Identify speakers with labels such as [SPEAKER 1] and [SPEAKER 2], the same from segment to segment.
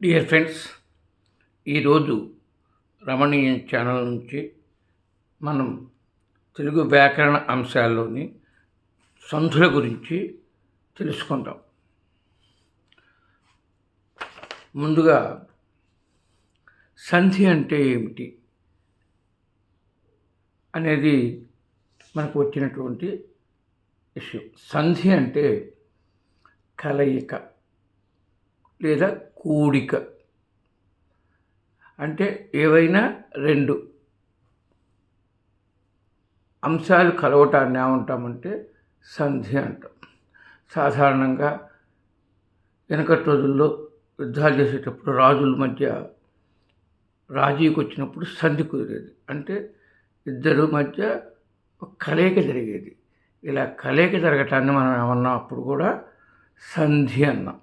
[SPEAKER 1] Dear friends ఈరోజు రమణీయ channel నుంచి మనం తెలుగు వ్యాకరణ అంశాల్లోని సంధుల గురించి తెలుసుకుందాం. ముందుగా సంధి అంటే ఏమిటి అనేది మనకు వచ్చినటువంటి ఇష్యూ సంధి అంటే కలయిక లేదా కూడిక అంటే ఏవైనా రెండు. అంశాలు కలవటాన్ని ఏమంటామంటే సంధి అంటాం. సాధారణంగా వెనకటి రోజుల్లో యుద్ధాలు చేసేటప్పుడు రాజుల మధ్య రాజీకి వచ్చినప్పుడు సంధి కుదిరేది. అంటే ఇద్దరు మధ్య ఒక కలయిక జరిగేది. ఇలా కలయిక జరగటాన్ని మనం ఏమన్నా? అప్పుడు కూడా సంధి అన్నాం.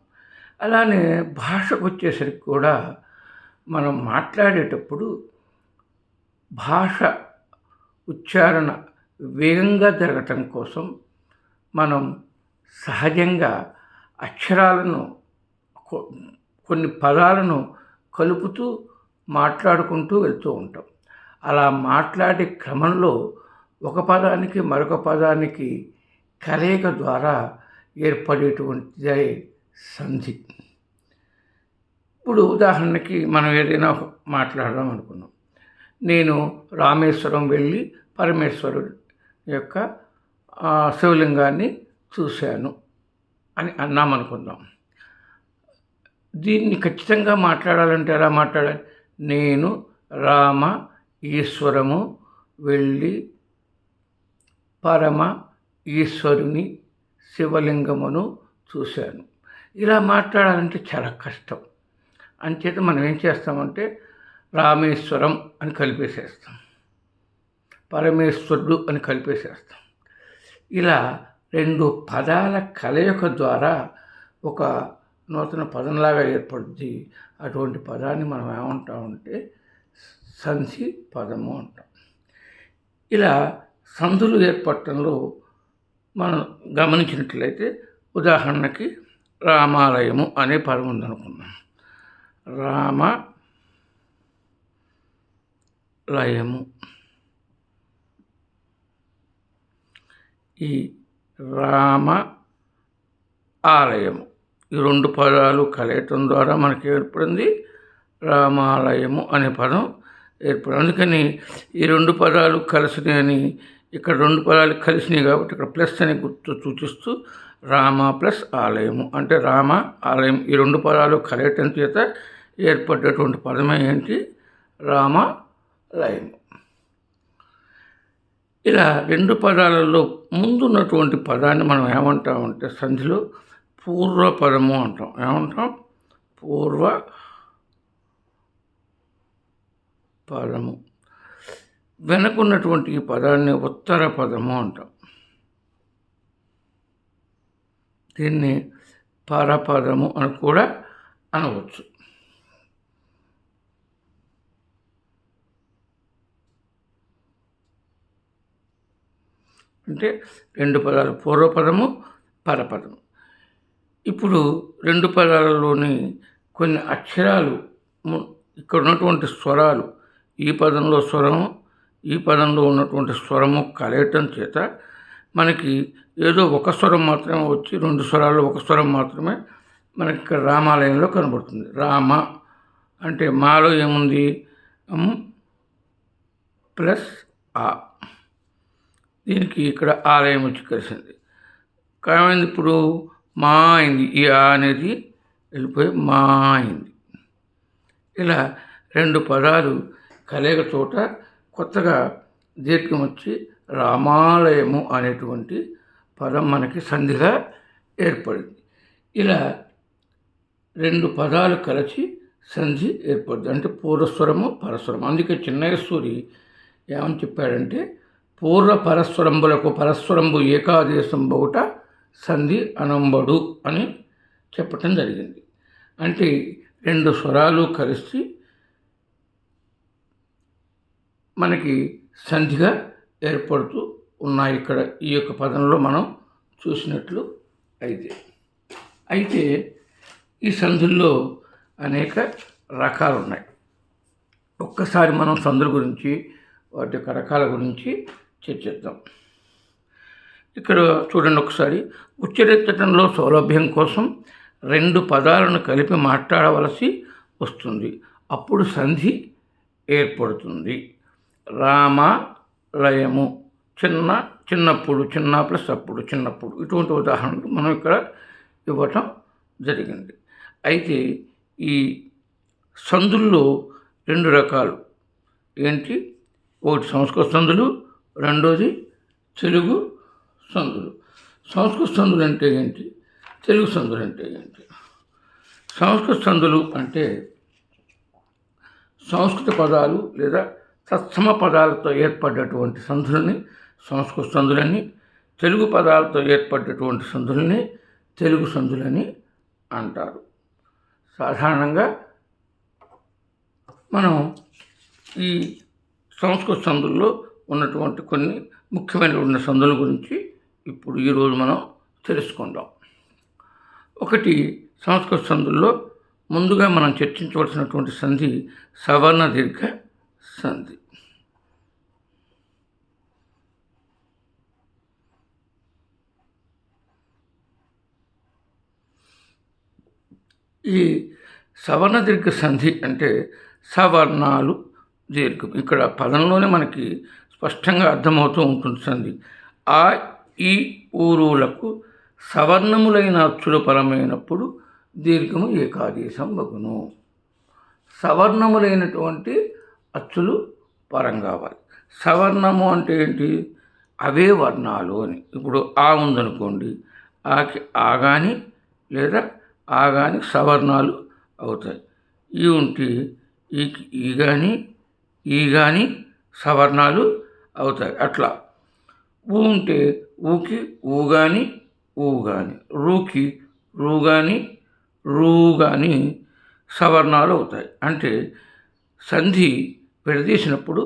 [SPEAKER 1] అలానే భాషకు వచ్చేసరికి కూడా మనం మాట్లాడేటప్పుడు భాష ఉచ్చారణ వేగంగా జరగటం కోసం మనం సహజంగా అక్షరాలను కొన్ని పదాలను కలుపుతూ మాట్లాడుకుంటూ వెళ్తూ ఉంటాం. అలా మాట్లాడే క్రమంలో ఒక పదానికి మరొక పదానికి కలయిక ద్వారా ఏర్పడేటువంటిదే సంధి. ఇప్పుడు ఉదాహరణకి మనం ఏదైనా ఒక మాట్లాడదాం అనుకున్నాం. నేను రామేశ్వరం వెళ్ళి పరమేశ్వరుడు యొక్క శివలింగాన్ని చూశాను అని అన్నాం అనుకుందాం. దీన్ని ఖచ్చితంగా మాట్లాడాలంటే ఎలా మాట్లాడాలి? నేను రామ ఈశ్వరము వెళ్ళి పరమ ఈశ్వరుని శివలింగమును చూశాను. ఇలా మాట్లాడాలంటే చాలా కష్టం. అంచేత మనం ఏం చేస్తామంటే రామేశ్వరం అని కలిపేసేస్తాం. పరమేశ్వరుడు అని కలిపేసేస్తాం. ఇలా రెండు పదాల కలయిక ద్వారా ఒక నూతన పదంలాగా ఏర్పడుద్ది. అటువంటి పదాన్ని మనం ఏమంటామంటే సంధి పదము అంటాం. ఇలా సంధులు ఏర్పడటంలో మనం గమనించినట్లయితే ఉదాహరణకి రామాలయము అనే పదం ఉందనుకున్నాం రామ లయము. ఈ రామ ఆలయము. ఈ రెండు పదాలు కలయటం ద్వారా మనకి ఏర్పడింది రామాలయము అనే పదం ఏర్పడింది. అందుకని ఈ రెండు పదాలు కలిసినాయి అని ఇక్కడ రెండు పదాలు కలిసినాయి కాబట్టి ఇక్కడ ప్లస్ అనే గుర్తు సూచిస్తూ రామ ప్లస్ ఆలయము. అంటే రామ ఆలయం ఈ రెండు పదాలు కలయటం చేత ఏర్పడ్డటువంటి పదమే ఏంటి? రామాలయము ఇలా రెండు పదాలలో ముందున్నటువంటి పదాన్ని మనం ఏమంటామంటే సంధిలో పూర్వ పదము అంటాం. ఏమంటాం? పూర్వ పదము. వెనకున్నటువంటి ఈ పదాన్ని ఉత్తర పదము అంటాం. దీన్ని పరపదము అని కూడా అనవచ్చు. అంటే రెండు పదాలు పూర్వపదము పరపదము. ఇప్పుడు రెండు పదాలలోని కొన్ని అక్షరాలు ఇక్కడ ఉన్నటువంటి స్వరాలు ఈ పదంలో స్వరం ఈ పదంలో ఉన్నటువంటి స్వరము కలయటం చేత మనకి ఏదో ఒక స్వరం మాత్రమే వచ్చి రెండు స్వరాలు ఒక స్వరం మాత్రమే మనకి ఇక్కడ రామాలయంలో కనబడుతుంది. రామ అంటే మాలో ఏముంది? ప్లస్ ఆ. దీనికి ఇక్కడ ఆలయం వచ్చి కలిసింది. కామైంది ఇప్పుడు మా అయింది. ఈ ఆ అనేది వెళ్ళిపోయి మా అయింది. ఇలా రెండు పదాలు కలయిక చోట కొత్తగా దీర్ఘం వచ్చి రామాలయము అనేటువంటి పదం మనకి సంధిగా ఏర్పడింది. ఇలా రెండు పదాలు కలిసి సంధి ఏర్పడుతుంది. అంటే పూర్వస్వరము పరస్వరము. అందుకే చిన్నయసూరి ఏమని చెప్పాడంటే పూర్వ పరస్వరంబులకు పరస్వరంబు ఏకాదేశం బహుట సంధి అనంబడు అని చెప్పటం జరిగింది. అంటే రెండు స్వరాలు కలిసి మనకి సంధిగా ఏర్పడుతూ ఉన్నాయి ఇక్కడ ఈ యొక్క పదంలో మనం చూసినట్లు అయితే. అయితే ఈ సంధుల్లో అనేక రకాలు ఉన్నాయి ఒక్కసారి మనం సంధుల గురించి వాటి యొక్క రకాల గురించి చర్చిద్దాం ఇక్కడ చూడండి ఒకసారి ఉచ్చరించడంలో సౌలభ్యం కోసం రెండు పదాలను కలిపి మాట్లాడవలసి వస్తుంది. అప్పుడు సంధి ఏర్పడుతుంది. రామ లయము చిన్న చిన్నప్పుడు చిన్న ప్లస్ అప్పుడు చిన్నప్పుడు. ఇటువంటి ఉదాహరణలు మనం ఇక్కడ ఇవ్వటం జరిగింది. అయితే ఈ సందుల్లో రెండు రకాలు. ఏంటి? ఒకటి సంస్కృత సందులు రెండోది తెలుగు సందులు. సంస్కృత సందులు అంటే ఏంటి? తెలుగు సందులు అంటే ఏంటి? సంస్కృత సందులు అంటే సంస్కృత పదాలు లేదా తత్సమ పదాలతో ఏర్పడ్డటువంటి సంధులని సంస్కృత సంధులని తెలుగు పదాలతో ఏర్పడ్డటువంటి సంధులని తెలుగు సంధులని అంటారు. సాధారణంగా మనం ఈ సంస్కృత సందుల్లో ఉన్నటువంటి కొన్ని ముఖ్యమైన ఉన్న సందుల గురించి ఇప్పుడు ఈరోజు మనం తెలుసుకుందాం. ఒకటి సంస్కృత సందుల్లో ముందుగా మనం చర్చించవలసినటువంటి సంధి సవర్ణ దీర్ఘ సంధి. ఈ సవర్ణ దీర్ఘ సంధి అంటే సవర్ణాలు దీర్ఘం. ఇక్కడ పదంలోనే మనకి స్పష్టంగా అర్థమవుతూ ఉంటుంది సంధి. ఆ ఈ ఊరులకు సవర్ణములైన అచ్చుల పరమైనప్పుడు దీర్ఘము ఏకాదేశం బగును సవర్ణములైనటువంటి అచ్చులు పరం కావాలి సవర్ణము అంటే ఏంటి? అవే వర్ణాలు అని. ఇప్పుడు ఆ ఉందనుకోండి ఆకి ఆగాని లేదా ఆగాని సవర్ణాలు అవుతాయి. ఈ ఉంటే ఈకి ఈ కానీ ఈ కానీ సవర్ణాలు అవుతాయి. అట్లా. ఊ ఉంటే ఊకి ఊ కానీ ఊ కానీ రూకి రూ కానీ రూ కానీ సవర్ణాలు అవుతాయి. అంటే సంధి విడదీసినప్పుడు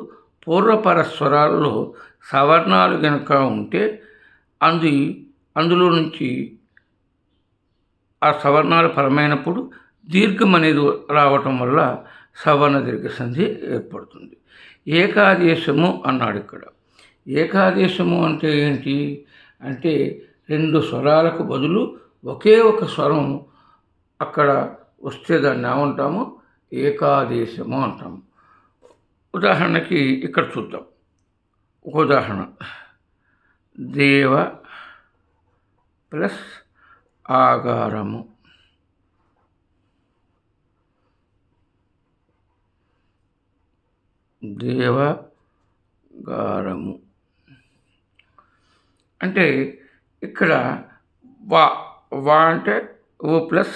[SPEAKER 1] పూర్వపర స్వరాల్లో సవర్ణాలు కనుక ఉంటే అందు అందులో నుంచి ఆ సవర్ణాలు పరమైనప్పుడు దీర్ఘం అనేది రావటం వల్ల సవర్ణ దీర్ఘ సంధి ఏర్పడుతుంది. ఏకాదేశము అన్నాడు ఇక్కడ. ఏకాదేశము అంటే ఏంటి? అంటే రెండు స్వరాలకు బదులు ఒకే ఒక స్వరం అక్కడ వస్తే దాన్ని ఏమంటాము? ఏకాదేశము అంటాము. ఉదాహరణకి ఇక్కడ చూద్దాం. ఒక ఉదాహరణ. దేవ ప్లస్ ఆగారము. దేవగారము అంటే ఇక్కడ వా వా అంటే ఓ ప్లస్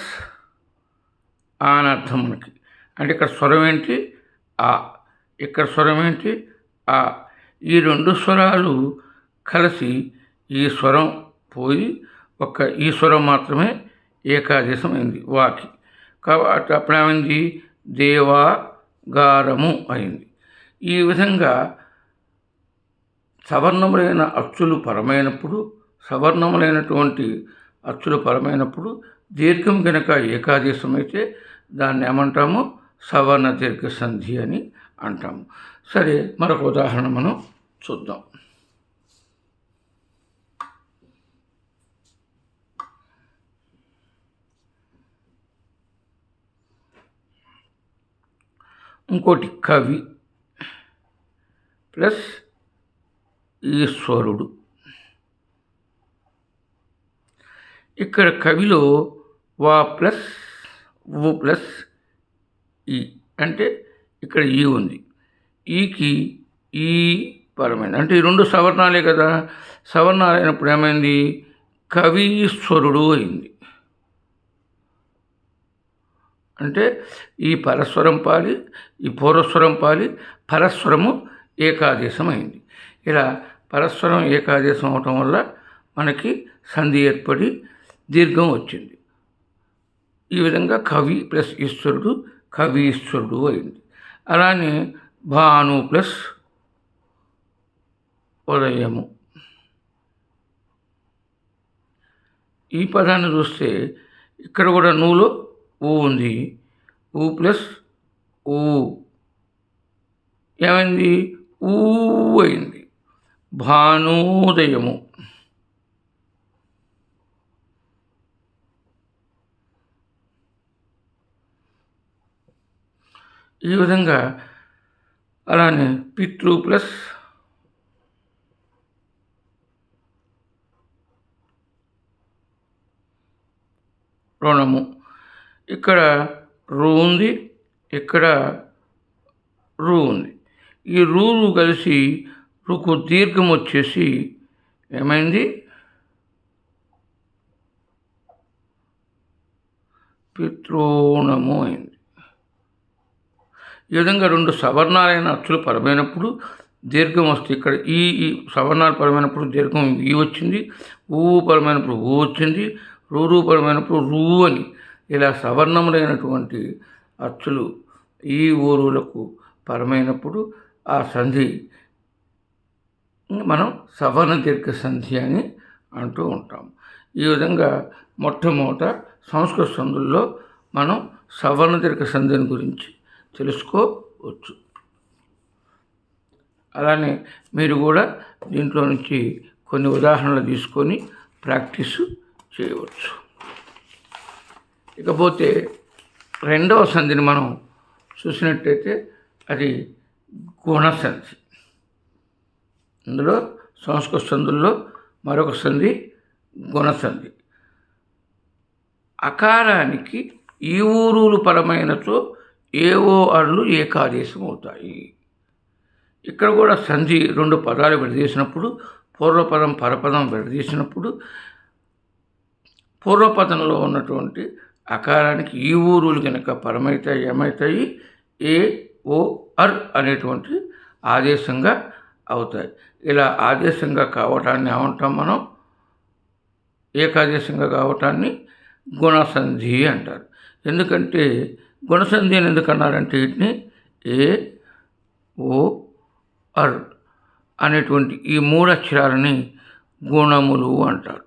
[SPEAKER 1] ఆ అని అర్థం మనకి. అంటే ఇక్కడ స్వరం ఏంటి? ఆ. ఇక్కడ స్వరం ఏంటి? ఆ. ఈ రెండు స్వరాలు కలిసి ఈ స్వరం పోయి ఒక ఈ స్వరం మాత్రమే ఏకాదేశం అయింది వాకి. కాబట్టి అప్పుడు ఏమైంది? దేవాగారము అయింది. ఈ విధంగా సవర్ణములైన అచ్చులు పరమైనప్పుడు సవర్ణములైనటువంటి అచ్చులు పరమైనప్పుడు దీర్ఘం కనుక ఏకాదేశం అయితే దాన్ని ఏమంటాము? సవర్ణ దీర్ఘ సంధి అని అంటాము. సరే మరొక ఉదాహరణ మనం చూద్దాం. ఇంకోటి కవి. ప్లస్ ఈశ్వరుడు. ఇక్కడ కవిలో వా ప్లస్ ఉ ప్లస్ ఈ అంటే ఇక్కడ ఈ ఉంది. ఈకి ఈ పరమైంది. అంటే ఈ రెండు సవర్ణాలే కదా. సవర్ణాలు అయినప్పుడు ఏమైంది కవీశ్వరుడు అయింది. అంటే ఈ పరస్వరం పాలి ఈ పూర్వస్వరం పాలి పరస్వరము ఏకాదేశం అయింది ఇలా పరస్పరం ఏకాదేశం అవటం వల్ల మనకి సంధి ఏర్పడి దీర్ఘం వచ్చింది. ఈ విధంగా కవి ప్లస్ ఈశ్వరుడు కవీశ్వరుడు అయింది. అలానే భాను ప్లస్ ఉదయము. ఈ పదాన్ని చూస్తే ఇక్కడ కూడా నూలో ఊ ఉంది. ఊ ప్లస్ ఊ. ఏమైంది? ఊ అయింది భానోదయము. ఈ విధంగా అలానే పితృ ప్లస్ రుణము. ఇక్కడ రు ఉంది ఇక్కడ రు ఉంది. ఈ రూలు కలిసి రుకు దీర్ఘం వచ్చేసి ఏమైంది? పిత్రోణము అయింది. ఈ విధంగా రెండు సవర్ణాలైన అచ్చులు పరమైనప్పుడు దీర్ఘం వస్తే ఇక్కడ ఈ ఈ సవర్ణాలు పరమైనప్పుడు దీర్ఘం ఈ వచ్చింది ఊ పరమైనప్పుడు ఊ వచ్చింది రూరు పరమైనప్పుడు రూ అని. ఇలా సవర్ణములైనటువంటి అచ్చులు ఈ ఊరులకు పరమైనప్పుడు ఆ సంధి. మనం సవర్ణ దీర్ఘ సంధి అని అంటూ ఉంటాం. ఈ విధంగా మొట్టమొదట సంస్కృత సంధుల్లో మనం సవర్ణ దీర్ఘ సంధిని గురించి తెలుసుకోవచ్చు. అలానే మీరు కూడా దీంట్లో నుంచి కొన్ని ఉదాహరణలు తీసుకొని ప్రాక్టీస్ చేయవచ్చు. ఇకపోతే రెండవ సంధిని మనం చూసినట్టయితే అది గుణసంధి. ఇందులో సంస్కృత సంధుల్లో మరొక సంధి గుణసంధి. అకారానికి ఈ ఊరులు పరమైనచో ఏవో అర్లు ఏకాదేశం అవుతాయి ఇక్కడ కూడా సంధి రెండు పదాలు విడదీసినప్పుడు పూర్వపదం పరపదం విడదీసినప్పుడు పూర్వపదంలో ఉన్నటువంటి అకారానికి ఈ ఊరులు కనుక పరమైతాయి ఏమవుతాయి ఏ ఓ అర్ అనేటువంటి ఆదేశంగా అవుతాయి. ఇలా ఆదేశంగా కావటాన్ని ఏమంటాం మనం? ఏకాదేశంగా కావటాన్ని గుణసంధి అంటారు. ఎందుకంటే గుణసంధి అని ఎందుకన్నారంటే వీటిని ఏ ఓ అర్ అనేటువంటి ఈ మూడు అక్షరాలని గుణములు అంటారు.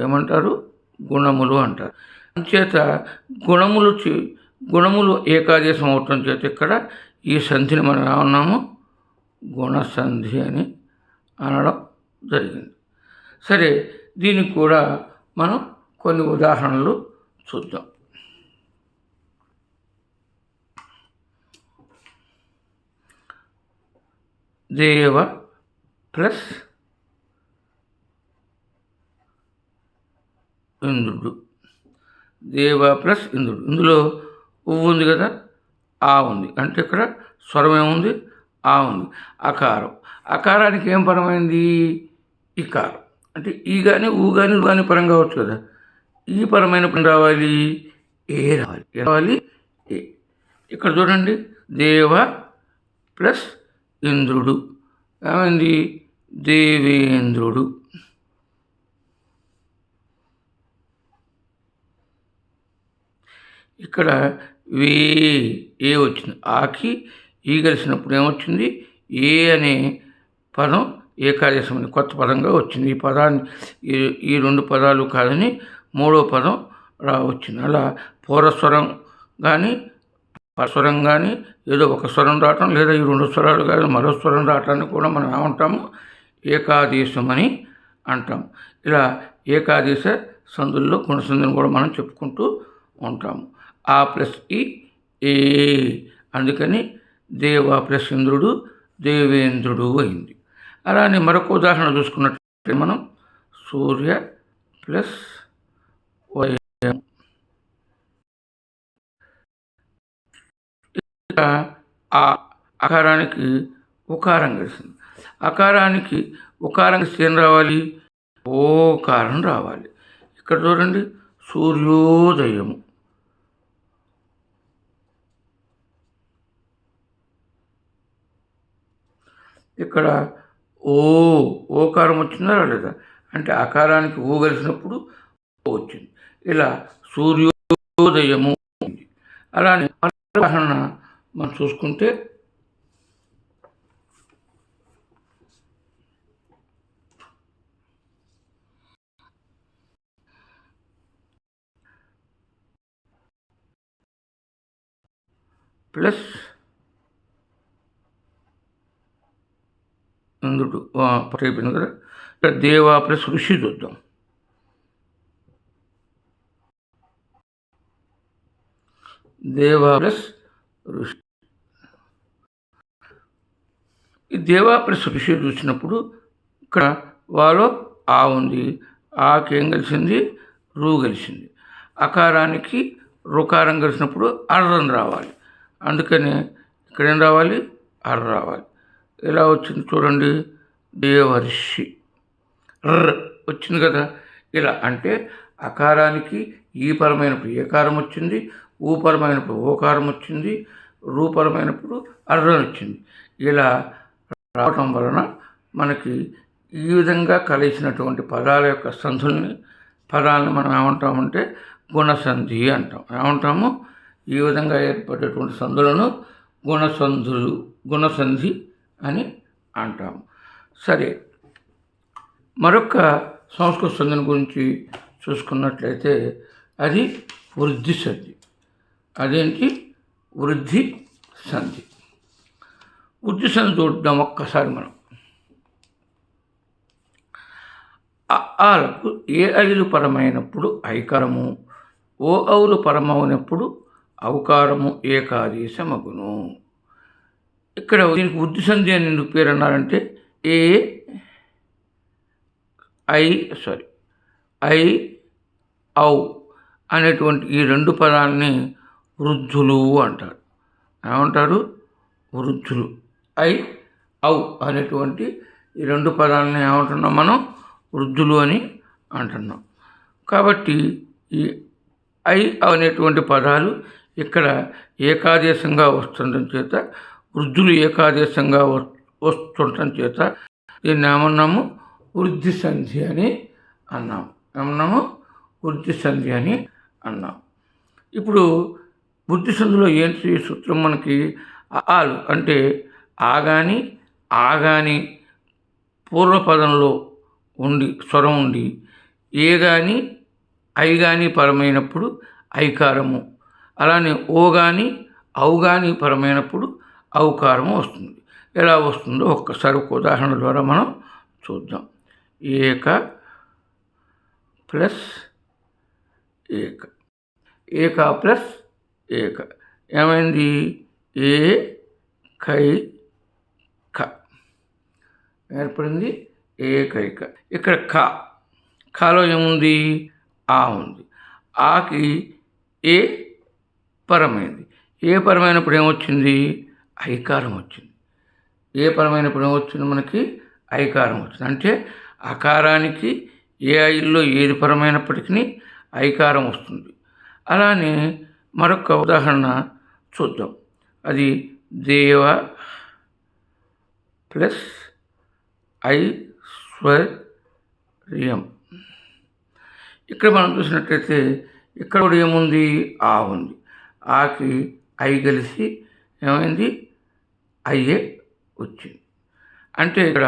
[SPEAKER 1] ఏమంటారు? గుణములు అంటారు. అంచేత గుణములు చే- గుణములు ఏకాదేశం అవటం చేత ఇక్కడ ఈ సంధిని మనం ఏమన్నాము? గుణసంధి అని అనడం జరిగింది. సరే దీనికి కూడా మనం కొన్ని ఉదాహరణలు చూద్దాం. దేవ ప్లస్ ఇంద్రుడు. దేవ ప్లస్ ఇంద్రుడు. ఇందులో ఉవ్వు ఉంది కదా ఆ ఉంది. అంటే ఇక్కడ స్వరం ఏముంది? ఆ ఉంది. అకారం. అకారానికి ఏం పరమైంది? ఇకారం. అంటే ఈ కానీ ఊ కానీ ఊ కానీ పరం కావచ్చు కదా. ఈ పరమైన పని రావాలి? ఏ రావాలి? ఏ రావాలి? ఏ. ఇక్కడ చూడండి. దేవ ప్లస్ ఇంద్రుడు. ఏమైంది? దేవేంద్రుడు. ఇక్కడ వే ఏ వచ్చింది? ఆకి ఈ కలిసినప్పుడు ఏమొచ్చింది? ఏ అనే పదం ఏకాదేశం అని కొత్త పదంగా వచ్చింది. ఈ పదాన్ని ఈ ఈ రెండు పదాలు కాదని మూడో పదం రా వచ్చింది. అలా పూర్వస్వరం కానీ స్వరం కానీ ఏదో ఒక స్వరం రావటం లేదా ఈ రెండు స్వరాలు కానీ మరో స్వరం రావటాన్ని కూడా మనం ఏమంటాము? ఏకాదేశం అని అంటాం. ఇలా ఏకాదేశ సందుల్లో గుణసంధిని కూడా మనం చెప్పుకుంటూ ఉంటాము. ఆ ప్లస్ ఈ ఏ. అందుకని దేవ ప్లస్ ఇంద్రుడు దేవేంద్రుడు అయింది. అలానే మరొక ఉదాహరణ చూసుకున్నట్లయితే మనం సూర్య ప్లస్ వయం ఆ అకారానికి ఉకారం కలిసింది. అకారానికి ఉకారం ఏం రావాలి? ఓకారం రావాలి. ఇక్కడ చూడండి సూర్యోదయము. ఇక్కడ ఓ ఓకారం వచ్చిందా లేదా అంటే ఆకారానికి ఊగలిసినప్పుడు కలిసినప్పుడు వచ్చింది. ఇలా సూర్యోదయము అలానే ఉదాహరణ మనం చూసుకుంటే ప్లస్ ఇందుడు అయిపోయింది కదా ఇక్కడ దేవా ప్లస్ ఋషి చూద్దాం. దేవా ప్లస్ ఋషి. ఈ దేవా ప్లస్ ఋషి చూసినప్పుడు ఇక్కడ వాలో ఆ ఉంది. ఆకేం కలిసింది? రూ కలిసింది. అకారానికి రుకారం కలిసినప్పుడు అర్రం రావాలి. అందుకని ఇక్కడ ఏం రావాలి? అర్ర రావాలి. ఎలా వచ్చింది చూడండి. దేవర్షి ర్ర వచ్చింది కదా. ఇలా అంటే అకారానికి ఈ పరమైనప్పుడు ఏకారం వచ్చింది? ఊపరమైనప్పుడు ఓకారం వచ్చింది. రూపరమైనప్పుడు అర్రం వచ్చింది. ఇలా రావటం వలన మనకి ఈ విధంగా కలిసినటువంటి పదాల యొక్క సంధుల్ని పదాలను మనం ఏమంటామంటే గుణసంధి అంటాం. ఏమంటాము? ఈ విధంగా ఏర్పడేటువంటి సంధులను గుణసంధులు గుణసంధి అని అంటాము. సరే మరొక సంస్కృత సంధిని గురించి చూసుకున్నట్లయితే అది వృద్ధి సంధి అదేంటి? వృద్ధి సంధి వృద్ధి సంధి చూడడం ఒక్కసారి మనం. ఆలకు ఏ ఐలు పరమైనప్పుడు ఐకరము? ఓ ఔలు పరమైనప్పుడు అవకారము ఏకాదేశమగును ఇక్కడ దీనికి వృద్ధి సంధి అని ఎందుకు పేరు అన్నారంటే ఏ ఐ సారీ ఐ ఔ అనేటువంటి ఈ రెండు పదాలని వృద్ధులు అంటారు. ఏమంటారు? వృద్ధులు. ఐ ఔ అనేటువంటి ఈ రెండు పదాలని ఏమంటున్నాం మనం? వృద్ధులు అని అంటున్నాం. కాబట్టి ఈ ఐ అనేటువంటి పదాలు ఇక్కడ ఏకాదేశంగా వస్తుండడం చేత వృద్ధులు ఏకాదేశంగా వస్తుండటం చేత దీన్ని ఏమన్నాము వృద్ధి సంధి అని అన్నాం. ఏమన్నాము వృద్ధి సంధి అని అన్నాం. ఇప్పుడు వృద్ధి సంధిలో ఏంటి సూత్రం మనకి ఆలు అంటే ఆగాని ఆగాని పూర్వపదంలో ఉండి స్వరం ఉండి ఏ కానీ ఐ కానీ పరమైనప్పుడు ఐకారము అలానే ఓ కానీ ఔ కానీ పరమైనప్పుడు ఔకారము వస్తుంది. ఎలా వస్తుందో ఒక్కసారి ఒక ఉదాహరణ ద్వారా మనం చూద్దాం. ఏక ప్లస్ ఏక. ఏక ప్లస్ ఏక. ఏమైంది? ఏ కై క ఏర్పడింది? ఏకైక ఇక్కడ క కాలో ఏముంది? ఆ ఉంది. ఆకి ఏ పరమైంది? ఏ పరమైనప్పుడు ఏమొచ్చింది? ఐకారం వచ్చింది. ఏ పరమైనప్పుడు ఏమొచ్చింది మనకి? ఐకారం వచ్చింది. అంటే అకారానికి ఏ ఐల్లో ఏది పరమైనప్పటికీ ఐకారం వస్తుంది. అలానే మరొక ఉదాహరణ చూద్దాం. అది దేవ ప్లస్ ఐశ్వర్యం ఇక్కడ మనం చూసినట్లయితే ఇక్కడ కూడా ఏముంది? ఆ ఉంది. ఆకి ఐ కలిసి ఏమైంది? అయ్యే వచ్చింది. అంటే ఇక్కడ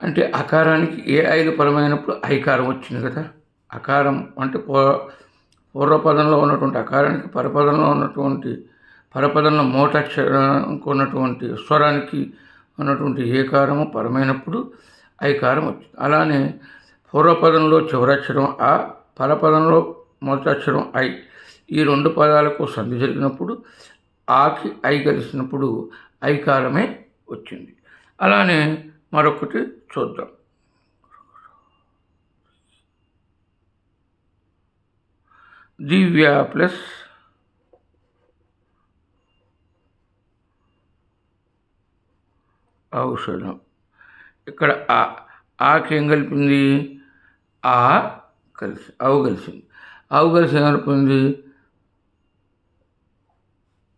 [SPEAKER 1] అంటే అకారానికి ఏ ఐదు పరమైనప్పుడు ఐకారం వచ్చింది కదా. అకారం అంటే పూ పూర్వపదంలో ఉన్నటువంటి అకారానికి పరపదంలో ఉన్నటువంటి పరపదంలో మోటాక్షరానికి ఉన్నటువంటి స్వరానికి ఉన్నటువంటి ఏకారము పరమైనప్పుడు ఐకారం వచ్చింది. అలానే పూర్వపదంలో చివరక్షరం ఆ పరపదంలో మొదటక్షరం ఐ. ఈ రెండు పదాలకు సంధి జరిగినప్పుడు ఆకి ఐ కలిసినప్పుడు ఐకారమే వచ్చింది. అలానే మరొకటి చూద్దాం. దివ్య ప్లస్ ఔషధం. ఇక్కడ ఆ ఆకి ఏం కలిపింది ఆ కలిసి అవు కలిసింది. అవు కలిసి ఏం కలిపింది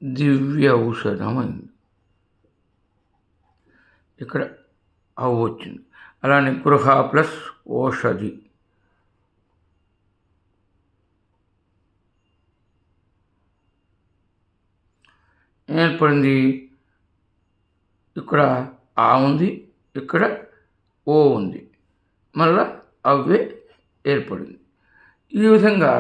[SPEAKER 1] దివ్య ఔషధం అయింది. ఇక్కడ అవు వచ్చింది. అలానే గృహ ప్లస్ ఓషధి ఏర్పడింది? ఇక్కడ ఆ ఉంది ఇక్కడ ఓ ఉంది. మళ్ళా అవ్వే ఏర్పడింది. ఈ విధంగా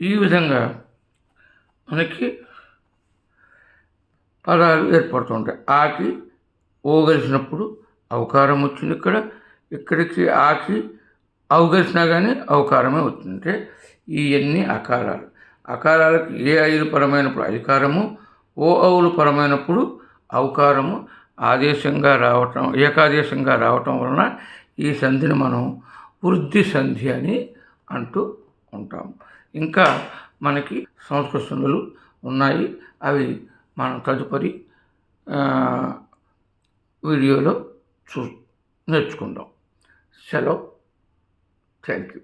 [SPEAKER 1] ఈ విధంగా మనకి పదాలు ఏర్పడుతుంటాయి. ఆకి ఓ కలిసినప్పుడు అవకారం వచ్చింది ఇక్కడ. ఇక్కడికి ఆకి అవు కానీ అవకారమే వచ్చింది ఇవన్నీ అకారాలు అకారాలకు ఏ ఐదు పరమైనప్పుడు అధికారము ఓ అవులు పరమైనప్పుడు అవకారము. ఆదేశంగా రావటం ఏకాదేశంగా రావటం వలన ఈ సంధిని మనం వృద్ధి సంధి అని అంటూ ఉంటాం. ఇంకా మనకి సంస్కృత సంధులు ఉన్నాయి. అవి మనం తదుపరి వీడియోలో చూ నేర్చుకుందాం. సెలవు. Thank you.